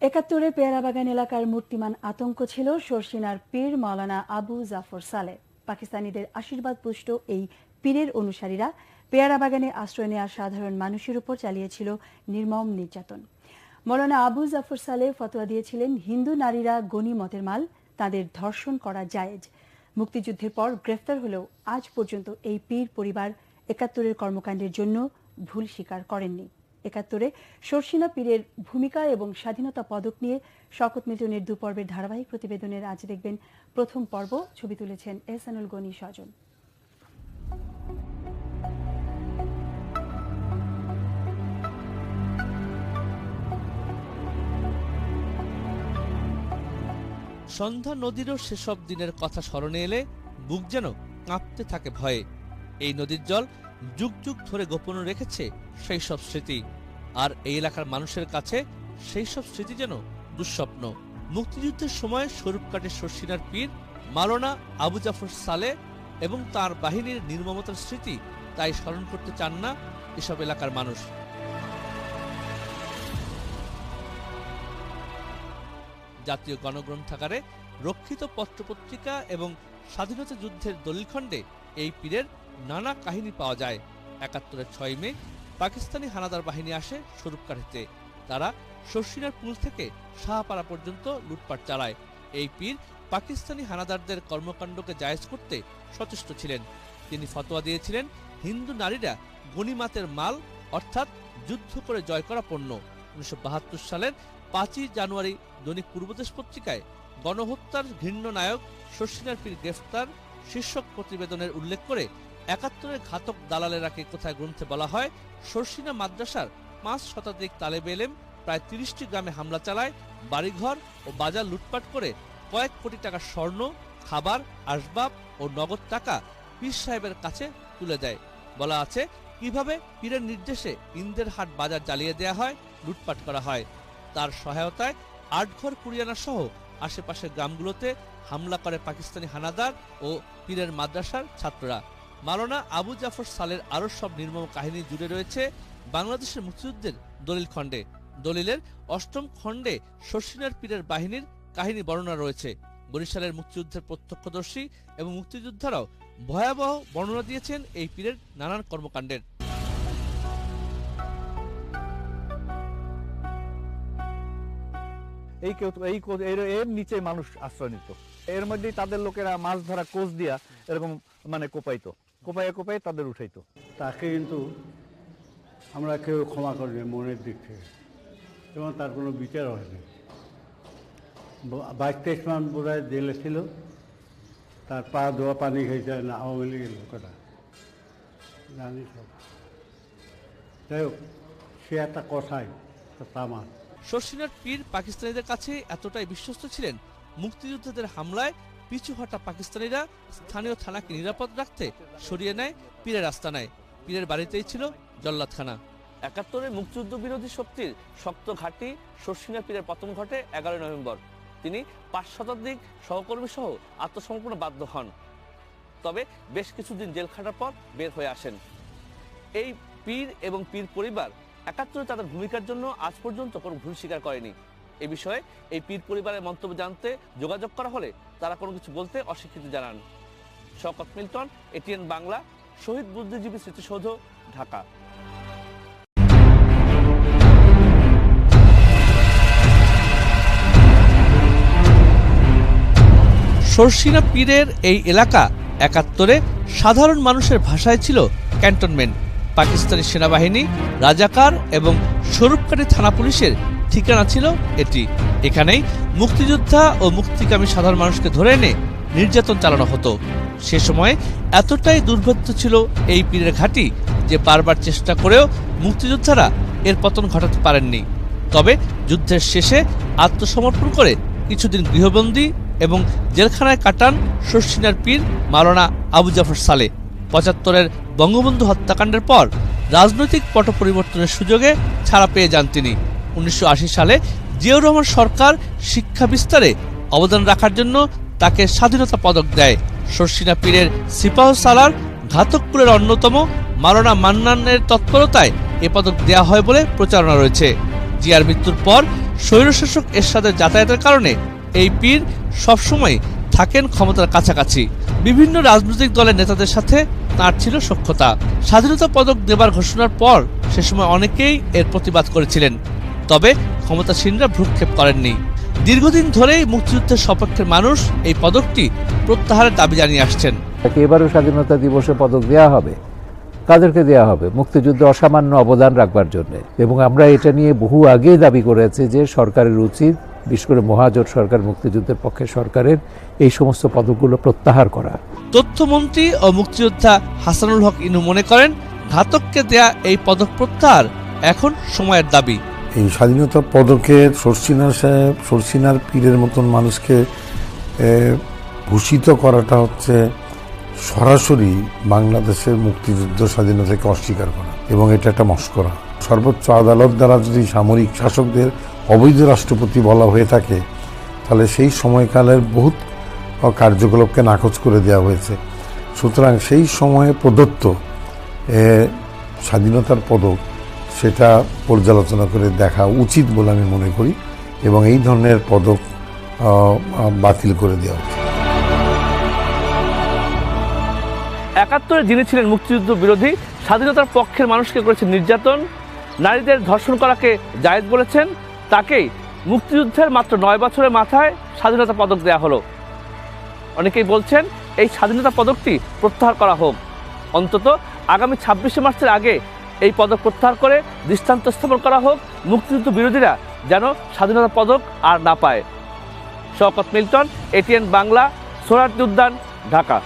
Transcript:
একাত্তরে পেয়ারাবাগান এলাকার মূর্তিমান আতঙ্ক ছিল শর্ষিনার পীর মাওলানা আবু জাফর সালে। পাকিস্তানিদের আশীর্বাদ পুষ্ট এই পীরের অনুসারীরা পেয়ারাবাগানে আশ্রয় নেওয়া সাধারণ মানুষের উপর চালিয়েছিল নির্মম নির্যাতন। মৌলানা আবু জাফর সালে ফতোয়া দিয়েছিলেন, হিন্দু নারীরা গণিমতের মাল, তাদের ধর্ষণ করা জায়েজ। মুক্তিযুদ্ধের পর গ্রেফতার হলেও আজ পর্যন্ত এই পীর পরিবার একাত্তরের কর্মকাণ্ডের জন্য ভুল স্বীকার করেননি। একাত্তরে শর্ষিনা পীরের ভূমিকা এবং স্বাধীনতা পদক নিয়ে শকত মিটনের দু পর্বের ধারাবাহিক প্রতিবেদনের আজ দেখবেন প্রথম পর্ব, ছবি তুলেছেন এহসানুল গনি স্বজন। সন্ধ্যা নদীরও সেসব দিনের কথা স্মরণে এলে বুক যেন কাঁপতে থাকে ভয়ে। এই নদীর জল যুগ যুগ ধরে গোপন রেখেছে সেই সব স্মৃতি। আর এই এলাকার মানুষের কাছে সেই সব স্মৃতি যেন দুঃস্বপ্ন। মুক্তিযুদ্ধের সময় স্বরূপকাটের শর্ষিনার পীর মালোনা আবু জাফর সালে এবং তার বাহিনীর নির্মমতার স্মৃতি তাই স্মরণ করতে চান না এসব এলাকার মানুষ। জাতীয় গণগ্রন্থাগারে রক্ষিত পত্রপত্রিকা এবং স্বাধীনতা যুদ্ধের দলিলখণ্ডে এই পীরের নানা কাহিনী পাওয়া যায়। একাত্তরের ছয় মে পাকিস্তানি হানাদার বাহিনী আসে স্বরূপকাঠিতে তারা শর্ষিনার পুল থেকে শাহপাড়া পর্যন্ত লুটপাট চালায়। এই পীর পাকিস্তানি হানাদারদের কর্মকাণ্ডকে জায়েজ করতে সচেষ্ট ছিলেন। তিনি ফতোয়া দিয়েছিলেন, হিন্দু নারীরা গণিমাতের মাল, অর্থাৎ যুদ্ধ করে জয় করা পণ্য। উনিশশো বাহাত্তর সালের পাঁচই জানুয়ারি দৈনিক পূর্বদেশ পত্রিকায় গণহত্যার ঘৃণ্য নায়ক শর্ষিনার পীর গ্রেফতার শীর্ষক প্রতিবেদনের উল্লেখ করে একাত্তরের ঘাতক দালালেরাকে কোথায় গ্রন্থে বলা হয়? শর্ষিনা মাদ্রাসার পাঁচ শতাধিক তালেব এলেম, প্রায় তিরিশটি গ্রামে হামলা চালায়, বাড়িঘর ও বাজার লুটপাট করে কয়েক কোটি টাকা স্বর্ণ, খাবার, আসবাব ও নগদ টাকা পীর সাহেবের কাছে তুলে দেয়। বলা আছে, কীভাবে পীরের নির্দেশে ইন্দের হাট বাজার জ্বালিয়ে দেওয়া হয়, লুটপাট করা হয়। তার সহায়তায় আটঘর কুরিয়ানা সহ আশেপাশের গ্রামগুলোতে হামলা করে পাকিস্তানি হানাদার ও পীরের মাদ্রাসার ছাত্ররা। মাওলানা আবু জাফর সালের আরও সব নির্মম কাহিনী জুড়ে রয়েছে বাংলাদেশের মুক্তিযুদ্ধের দলিল খণ্ডে। দলিলের অষ্টম খণ্ডে শর্ষিনার পীরের বাহিনীর কাহিনী বর্ণনা রয়েছে। বরিশালের মুক্তিযুদ্ধের প্রত্যক্ষদর্শী এবং মুক্তিযোদ্ধারাও ভয়াবহ বর্ণনা দিয়েছেন এই পীরের নানান কর্মকাণ্ডের। এই এই এর নিচে মানুষ আশ্রয় নিত। এর মধ্যেই তাদের লোকেরা মাছ ধরা কোচ দিয়া এরকম মানে কোপাইতো। কোপাইয়ে কোপাই তাদের উঠাইতো। তাকে কিন্তু আমরা কেউ ক্ষমা করিনি মনের দিক থেকে। এবং তার কোনো বিচার হয়নি বাইশ তেইশ মান বোধ হয় জেলে ছিল। তার পা ধোয়া পানি খেয়েছে না আওয়ামী লীগের লোকেরা। জানি সব। যাই হোক সে একটা কথাই তামার শর্ষিনার পীর পাকিস্তানিদের কাছে এতটাই বিশ্বস্ত ছিলেন মুক্তিযোদ্ধাদের হামলায় পিছু হটা পাকিস্তানিরা স্থানীয় থানাকে নিরাপদ রাখতে সরিয়ে নেয় পীরের আস্তানায় পীরের বাড়িতেই ছিল জল্লাদ জল্লাদখানা। একাত্তরে মুক্তিযুদ্ধ বিরোধী শক্তির শক্ত ঘাঁটি শর্ষিনা পীরের পতন ঘটে এগারোই নভেম্বর। তিনি পাঁচ শতাধিক সহকর্মী সহ আত্মসমর্পণে বাধ্য হন। তবে বেশ কিছুদিন জেল খাটার পর বের হয়ে আসেন। এই পীর এবং পীর পরিবার একাত্তরে তাদের ভূমিকার জন্য আজ পর্যন্ত কোনো ভুল স্বীকার করেনি। এ বিষয়ে এই পীর পরিবারের মন্তব্য জানতে যোগাযোগ করা হলে তারা কোনো কিছু বলতে অস্বীকৃতি জানান। শকত মিল্টন, এটিএন বাংলা, শহীদ বুদ্ধিজীবী স্মৃতিসৌধ, ঢাকা। শর্ষিনা পীরের এই এলাকা একাত্তরে সাধারণ মানুষের ভাষায় ছিল ক্যান্টনমেন্ট। পাকিস্তানি সেনাবাহিনী, রাজাকার এবং স্বরূপকারী থানা পুলিশের ঠিকানা ছিল এটি। এখানেই মুক্তিযোদ্ধা ও মুক্তিকামী সাধারণ মানুষকে ধরে এনে নির্যাতন চালানো হতো। সে সময় এতটাই দুর্ভেদ্য ছিল এই পীরের ঘাঁটি যে বারবার চেষ্টা করেও মুক্তিযোদ্ধারা এর পতন ঘটাতে পারেননি। তবে যুদ্ধের শেষে আত্মসমর্পণ করে কিছুদিন গৃহবন্দী এবং জেলখানায় কাটান শর্ষিনার পীর মাওলানা আবু জাফর সালে পঁচাত্তরের বঙ্গবন্ধু হত্যাকাণ্ডের পর রাজনৈতিক পট পরিবর্তনের সুযোগে ছাড়া পেয়ে যান তিনি। উনিশশো আশি সালে জিয়াউর রহমান সরকার শিক্ষা বিস্তারে অবদান রাখার জন্য তাকে স্বাধীনতা পদক দেয়। শর্ষিনা পীরের সিপাহ সালার ঘাতকপুরের অন্যতম মাওলানা মান্নানের তৎপরতায় এ পদক দেওয়া হয় বলে প্রচারণা রয়েছে। জিয়ার মৃত্যুর পর স্বৈরশাসক এরশাদের যাতায়াতের কারণে এই পীর সবসময় থাকেন ক্ষমতার কাছাকাছি। বিভিন্ন রাজনৈতিক দলের নেতাদের সাথে তার ছিল সক্ষতা স্বাধীনতা পদক দেবার ঘোষণার পর সে সময় অনেকেই এর প্রতিবাদ করেছিলেন। তবে ক্ষমতাসীনরা ভ্রুক্ষেপ করেননি। দীর্ঘদিন ধরেই মুক্তিযুদ্ধের সপক্ষের মানুষ এই পদকটি প্রত্যাহারের দাবি জানিয়ে আসছেন। এবারও স্বাধীনতা দিবসে পদক দেওয়া হবে। কাদেরকে দেওয়া হবে? মুক্তিযুদ্ধে অসামান্য অবদান রাখবার জন্য। এবং আমরা এটা নিয়ে বহু আগেই দাবি করেছি যে সরকারের উচিত বিশেষ করে মহাজোট সরকার মুক্তিযুদ্ধের পক্ষে সরকারের এই সমস্ত পদকগুলো প্রত্যাহার করা। তথ্যমন্ত্রী ও মুক্তিযোদ্ধা হাসানুল হক ইনু মনে করেন ঘাতককে দেয়া এই পদক প্রত্যাহার এখন সময়ের দাবি। এই স্বাধীনতা পদকের সরসিনার সাহেব সরসিনার পীরের মতন মানুষকে ভূষিত করাটা হচ্ছে সরাসরি বাংলাদেশের মুক্তিযুদ্ধ স্বাধীনতাকে অস্বীকার করা এবং এটা একটা মস্করা। সর্বোচ্চ আদালত দ্বারা যদি সামরিক শাসকদের অবৈধ রাষ্ট্রপতি বলা হয়ে থাকে, তাহলে সেই সময়কালের বহুত কার্যকলাপকে নাকচ করে দেওয়া হয়েছে। সুতরাং সেই সময়ে প্রদত্ত স্বাধীনতার পদক সেটা পর্যালোচনা করে দেখা উচিত বলে আমি মনে করি এবং এই ধরনের পদক বাতিল করে দেওয়া উচিত। একাত্তরে যিনি ছিলেন মুক্তিযুদ্ধ বিরোধী, স্বাধীনতার পক্ষের মানুষকে করেছেন নির্যাতন। নারীদের ধর্ষণ করাকে জায়েজ বলেছেন। তাকেই মুক্তিযুদ্ধের মাত্র নয় বছরের মাথায় স্বাধীনতা পদক দেয়া হলো। অনেকেই বলছেন, এই স্বাধীনতা পদকটি প্রত্যাহার করা হোক। অন্তত আগামী ছাব্বিশে মার্চের আগে এই পদক প্রত্যাহার করে দৃষ্টান্ত স্থাপন করা হোক, মুক্তিযুদ্ধ বিরোধীরা যেন স্বাধীনতা পদক আর না পায়। শওকত মিল্টন, এটিএন বাংলা সোহরার্দি উদ্যান, ঢাকা।